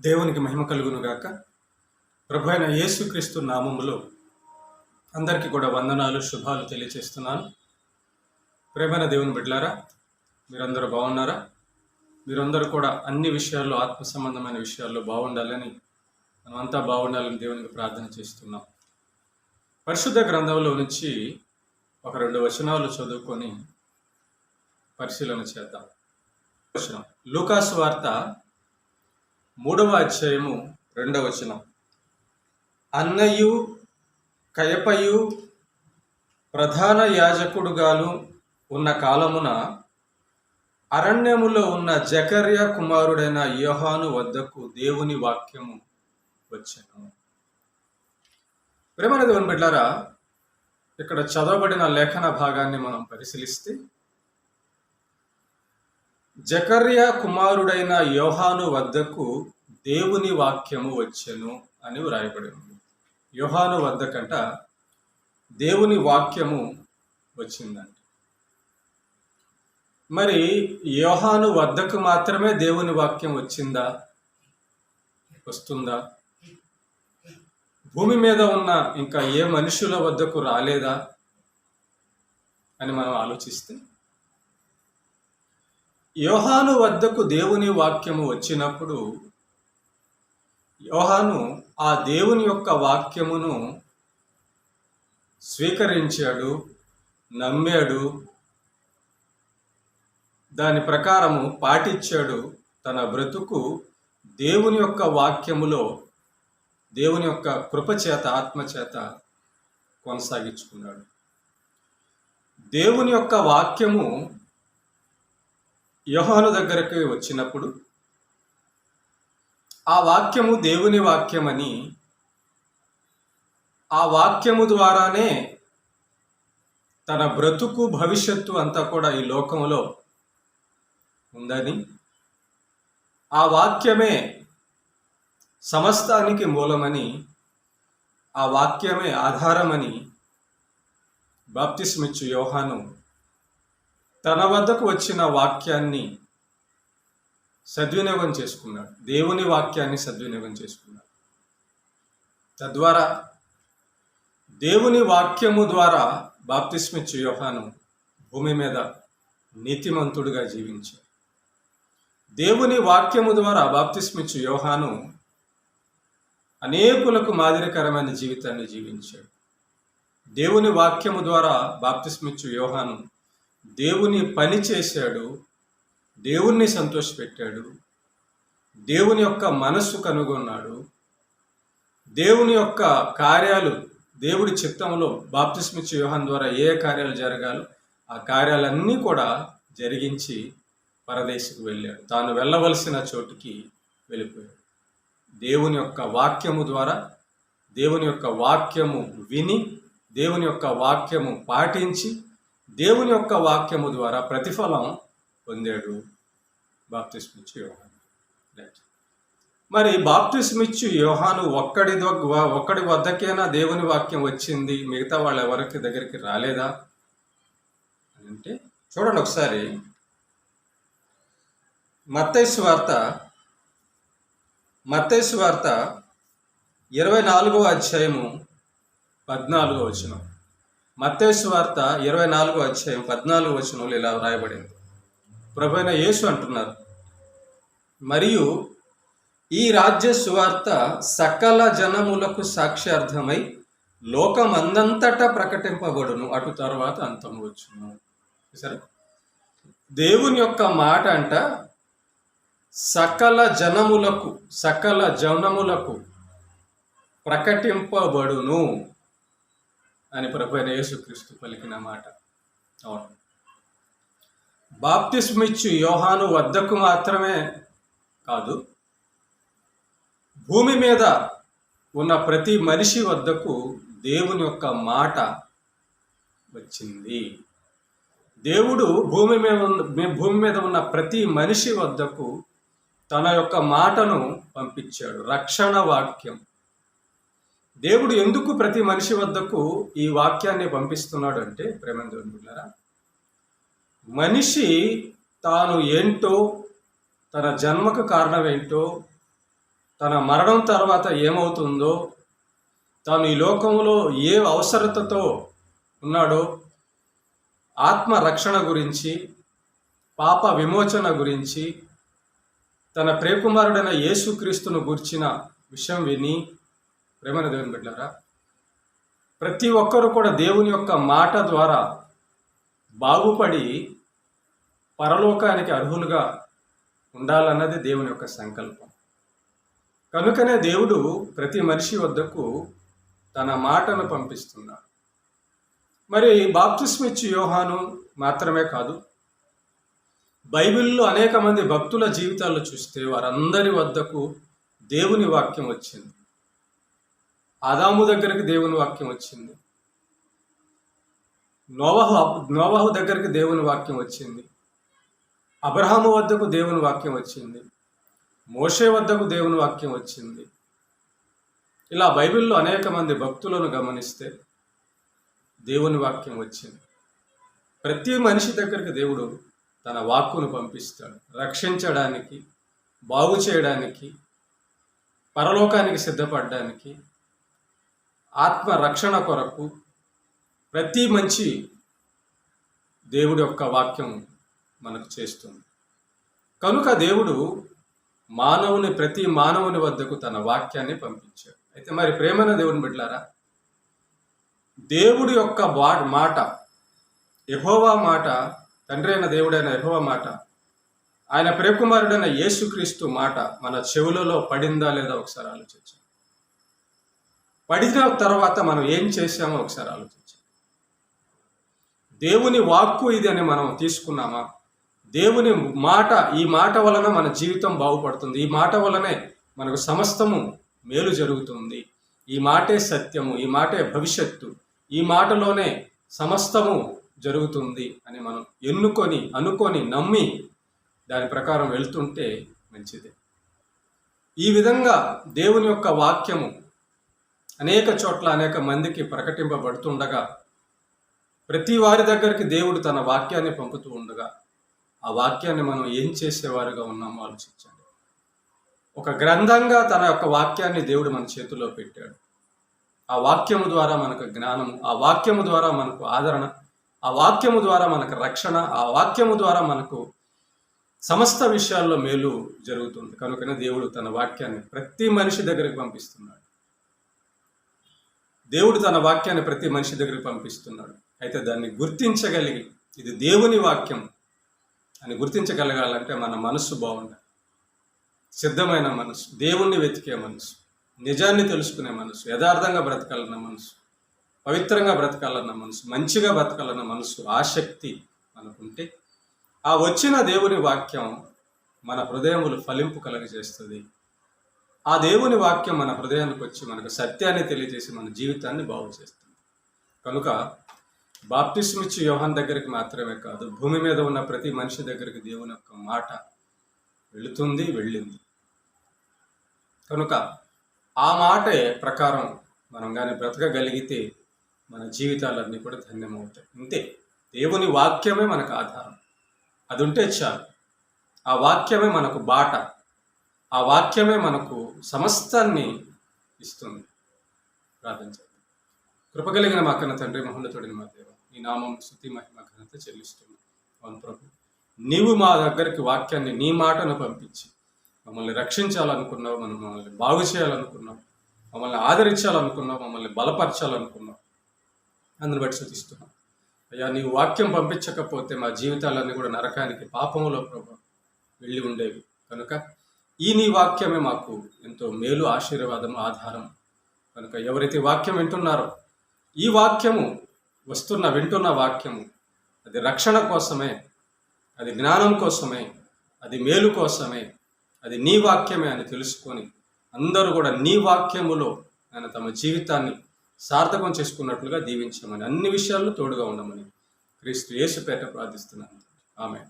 దేవునికి మహిమ కలుగునుగాక ప్రభు అయిన యేసుక్రీస్తు నామములో అందరికీ కూడా వందనాలు శుభాలు తెలియచేస్తున్నాను. ప్రేమైన దేవుని బిడ్లారా మీరందరూ బాగున్నారా? మీరందరూ కూడా అన్ని విషయాల్లో ఆత్మ సంబంధమైన విషయాల్లో బాగుండాలని మనమంతా బాగుండాలని దేవునికి ప్రార్థన చేస్తున్నాం. పరిశుద్ధ గ్రంథంలో నుంచి ఒక రెండు వచనాలు చదువుకొని పరిశీలన చేద్దాం. వచనం లూకాసు వార్త మూడవ అధ్యాయము రెండవ వచనం. అన్నయు కయపయు ప్రధాన యాజకుడుగాను ఉన్న కాలమున అరణ్యములో ఉన్న జకర్య కుమారుడైన యోహాను వద్దకు దేవుని వాక్యము వచ్చాను. ప్రేమల దేవుని బిడ్డారా ఇక్కడ చదవబడిన లేఖన భాగాన్ని మనం పరిశీలిస్తే జకర్య కుమారుడైన యోహాను వద్దకు దేవుని వాక్యము వచ్చెను అని వ్రాయబడి ఉంది. యోహాను వద్దకంట దేవుని వాక్యము వచ్చిందంట. మరి యోహాను వద్దకు మాత్రమే దేవుని వాక్యం వచ్చిందా? వస్తుందా? భూమి మీద ఉన్న ఇంకా ఏ మనుషుల వద్దకు రాలేదా? అని మనం ఆలోచిస్తే యోహాను వద్దకు దేవుని వాక్యము వచ్చినప్పుడు యోహాను ఆ దేవుని యొక్క వాక్యమును స్వీకరించాడు నమ్మాడు దాని ప్రకారము పాటించాడు తన బ్రతుకు దేవుని యొక్క వాక్యములో దేవుని యొక్క కృపచేత ఆత్మచేత కొనసాగించుకున్నాడు. దేవుని యొక్క వాక్యము యోహాను దగ్గరకు వచ్చినప్పుడు ఆ వాక్యము దేవుని వాక్యమని ఆ వాక్యము ద్వారానే తన బ్రతుకు భవిష్యత్తు అంతా కూడా ఈ లోకంలో ఉందని ఆ వాక్యమే సమస్తానికి మూలమని ఆ వాక్యమే ఆధారమని బాప్తిస్మిచ్చు యోహాను తన వద్దకు వచ్చిన వాక్యాన్ని సద్వినియోగం చేసుకున్నాడు. దేవుని వాక్యాన్ని సద్వినియోగం చేసుకున్నాడు. తద్వారా దేవుని వాక్యము ద్వారా బాప్తిస్మిచ్చు యోహాను భూమి మీద నీతిమంతుడుగా జీవించాడు. దేవుని వాక్యము ద్వారా బాప్తిస్మిచ్చు యోహాను అనేకులకు మాదిరికరమైన జీవితాన్ని జీవించాడు. దేవుని వాక్యము ద్వారా బాప్తిస్మిచ్చు యోహాను దేవుని పని చేశాడు దేవుణ్ణి సంతోషపెట్టాడు దేవుని యొక్క మనస్సు కనుగొన్నాడు దేవుని యొక్క కార్యాలు దేవుడి చిత్తంలో బాప్తిస్మిచ్చు వ్యూహం ద్వారా ఏ కార్యాలు జరగాలో ఆ కార్యాలన్నీ కూడా జరిగించి పరదేశకు వెళ్ళాడు. తాను వెళ్ళవలసిన చోటుకి వెళ్ళిపోయాడు. దేవుని యొక్క వాక్యము ద్వారా దేవుని యొక్క వాక్యము విని దేవుని యొక్క వాక్యము పాటించి దేవుని యొక్క వాక్యము ద్వారా ప్రతిఫలం పొందాడు బాప్తిస్మిచ్చు యోహాను. రైట్ మరి బాప్తిస్మిచ్చు యోహాను ఒక్కడి ఒక్కడి వద్దకైనా దేవుని వాక్యం వచ్చింది? మిగతా వాళ్ళ ఎవరికి దగ్గరికి రాలేదా? అని అంటే చూడండి ఒకసారి. మత్తైసు వార్త మత్తైసు వార్త ఇరవై నాలుగవ అధ్యాయము పద్నాలుగో వచ్చినాం మత్తైసు వార్త ఇరవై నాలుగు అధ్యాయం పద్నాలుగు వచనంలో ఇలా వ్రాయబడింది. ప్రభైన యేసు అంటున్నారు మరియు ఈ రాజ్య సువార్త సకల జనములకు సాక్ష్యార్థమై లోకమందంతటా ప్రకటింపబడును. అటు తర్వాత అంతం వచ్చును. సరే దేవుని యొక్క మాట అంట సకల జనములకు సకల జనములకు ప్రకటింపబడును. అని ప్రభు యేసుక్రీస్తు పలికిన మాట. అవును. బాప్తిస్మిచ్చు యోహాను వద్దకు మాత్రమే కాదు భూమి మీద ఉన్న ప్రతి మనిషి వద్దకు దేవుని యొక్క మాట వచ్చింది. దేవుడు భూమి మీద ఉన్న భూమి మీద ఉన్న ప్రతి మనిషి వద్దకు తన యొక్క మాటను పంపించాడు. రక్షణ వాక్యం. దేవుడు ఎందుకు ప్రతి మనిషి వద్దకు ఈ వాక్యాన్ని పంపిస్తున్నాడు అంటే ప్రేమందులారా మనిషి తాను ఏంటో తన జన్మకు కారణం ఏంటో తన మరణం తర్వాత ఏమవుతుందో తాను ఈ లోకంలో ఏ అవసరతతో ఉన్నాడో ఆత్మ రక్షణ గురించి పాప విమోచన గురించి తన ప్రేకుమారుడైన యేసుక్రీస్తును గుర్చిన విషయం విని ప్రేమన దేవుని బిడ్డారా ప్రతి ఒక్కరు కూడా దేవుని యొక్క మాట ద్వారా బాగుపడి పరలోకానికి అర్హులుగా ఉండాలన్నది దేవుని యొక్క సంకల్పం. కనుకనే దేవుడు ప్రతి మనిషి వద్దకు తన మాటను పంపిస్తున్నాడు. మరి బాప్తిస్మిచ్చి యోహాను మాత్రమే కాదు బైబిల్లో అనేక మంది భక్తుల జీవితాలు చూస్తే వారందరి వద్దకు దేవుని వాక్యం వచ్చింది. ఆదాము దగ్గరికి దేవుని వాక్యం వచ్చింది. నోవహు నోవహు దగ్గరికి దేవుని వాక్యం వచ్చింది. అబ్రహాము వద్దకు దేవుని వాక్యం వచ్చింది. మోషే వద్దకు దేవుని వాక్యం వచ్చింది. ఇలా బైబిల్లో అనేక మంది భక్తులను గమనిస్తే దేవుని వాక్యం వచ్చింది. ప్రతి మనిషి దగ్గరికి దేవుడు తన వాక్కును పంపిస్తాడు. రక్షించడానికి బాగు చేయడానికి పరలోకానికి సిద్ధపడడానికి ఆత్మ రక్షణ కొరకు ప్రతి మంచి దేవుడి యొక్క వాక్యం మనకు చేస్తుంది. కనుక దేవుడు మానవుని ప్రతి మానవుని వద్దకు తన వాక్యాన్ని పంపించాడు. అయితే మరి ప్రేమన దేవుని బిడ్డారా దేవుడి యొక్క బా మాట యహోవా మాట తండ్రి అయిన దేవుడైన యహోవా మాట ఆయన ప్రేమకుమారుడైన యేసుక్రీస్తు మాట మన చెవులలో పడిందా లేదా ఒకసారి ఆలోచించాం పడిన తర్వాత మనం ఏం చేశామో ఒకసారి ఆలోచించాం దేవుని వాక్కు ఇది అని మనం తీసుకున్నామా? దేవుని మాట ఈ మాట వలన మన జీవితం బాగుపడుతుంది. ఈ మాట వలనే మనకు సమస్తము మేలు జరుగుతుంది. ఈ మాటే సత్యము ఈ మాటే భవిష్యత్తు ఈ మాటలోనే సమస్తము జరుగుతుంది అని మనం ఎన్నుకొని అనుకొని నమ్మి దాని ప్రకారం వెళ్తుంటే మంచిది. ఈ విధంగా దేవుని యొక్క వాక్యము అనేక చోట్ల అనేక మందికి ప్రకటింపబడుతుండగా ప్రతి వారి దగ్గరికి దేవుడు తన వాక్యాన్ని పంపుతూ ఉండగా ఆ వాక్యాన్ని మనం ఏం చేసేవారుగా ఉన్నామో ఆలోచించండి. ఒక గ్రంథంగా తన యొక్క వాక్యాన్ని దేవుడు మన చేతిలో పెట్టాడు. ఆ వాక్యము ద్వారా మనకు జ్ఞానము ఆ వాక్యము ద్వారా మనకు ఆదరణ ఆ వాక్యము ద్వారా మనకు రక్షణ ఆ వాక్యము ద్వారా మనకు సమస్త విషయాల్లో మేలు జరుగుతుంది. కనుకనే దేవుడు తన వాక్యాన్ని ప్రతి మనిషి దగ్గరికి పంపిస్తున్నాడు. దేవుడు తన వాక్యాన్ని ప్రతి మనిషి దగ్గరికి పంపిస్తున్నాడు. అయితే దాన్ని గుర్తించగలిగి ఇది దేవుని వాక్యం అని గుర్తించగలగాలంటే మన మనస్సు బాగుండాలి. సిద్ధమైన మనసు దేవుణ్ణి వెతికే మనసు నిజాన్ని తెలుసుకునే మనసు యథార్థంగా బ్రతకాలన్న మనసు పవిత్రంగా బ్రతకాలన్న మనసు మంచిగా బ్రతకాలన్న మనసు ఆసక్తి మనకుంటే ఆ వచ్చిన దేవుని వాక్యం మన హృదయములు ఫలింపు కలగజేస్తుంది. ఆ దేవుని వాక్యం మన హృదయానికి వచ్చి మనకు సత్యాన్ని తెలియజేసి మన జీవితాన్ని బాగు చేస్తుంది. కనుక బాప్టిస్మిచ్చి యోహన్ దగ్గరికి మాత్రమే కాదు భూమి మీద ఉన్న ప్రతి మనిషి దగ్గరికి దేవుని యొక్క మాట వెళుతుంది వెళ్ళింది. కనుక ఆ మాటే ప్రకారం మనం కానీ బ్రతకగలిగితే మన జీవితాలన్నీ కూడా ధన్యమవుతాయి. అంతే దేవుని వాక్యమే మనకు ఆధారం. అది ఉంటే చాలు. ఆ వాక్యమే మనకు బాట. ఆ వాక్యమే మనకు సమస్తాన్ని ఇస్తుంది. ప్రార్థించండి. కృపగలిగిన మా కన్న తండ్రి మహోన్నతుడిని మా దేవ నీ నామం శృతి మహిమ ఘనత చెల్లిస్తున్నాం. అవును ప్రభు నీవు మా దగ్గరికి వాక్యాన్ని నీ మాటను పంపించి మమ్మల్ని రక్షించాలనుకున్నావు మనం మమ్మల్ని బాగు చేయాలనుకున్నావు మమ్మల్ని ఆదరించాలనుకున్నావు మమ్మల్ని బలపరచాలనుకున్నావు. అందుని బట్టి శృతిస్తున్నాం అయ్యా నీవు వాక్యం పంపించకపోతే మా జీవితాలన్నీ కూడా నరకానికి పాపములో ప్రభు వెళ్ళి ఉండేవి. కనుక ఈ నీ వాక్యమే మాకు ఎంతో మేలు ఆశీర్వాదం ఆధారం. కనుక ఎవరైతే వాక్యం వింటున్నారో ఈ వాక్యము వస్తున్న వింటున్న వాక్యము అది రక్షణ కోసమే అది జ్ఞానం కోసమే అది మేలు కోసమే అది నీ వాక్యమే అని తెలుసుకొని అందరూ కూడా నీ వాక్యములో ఆయన తమ జీవితాన్ని సార్థకం చేసుకున్నట్లుగా దీవించమని అన్ని విషయాల్లో తోడుగా ఉండమని క్రీస్తు యేసుపేట ప్రార్థిస్తున్నాను. ఆమె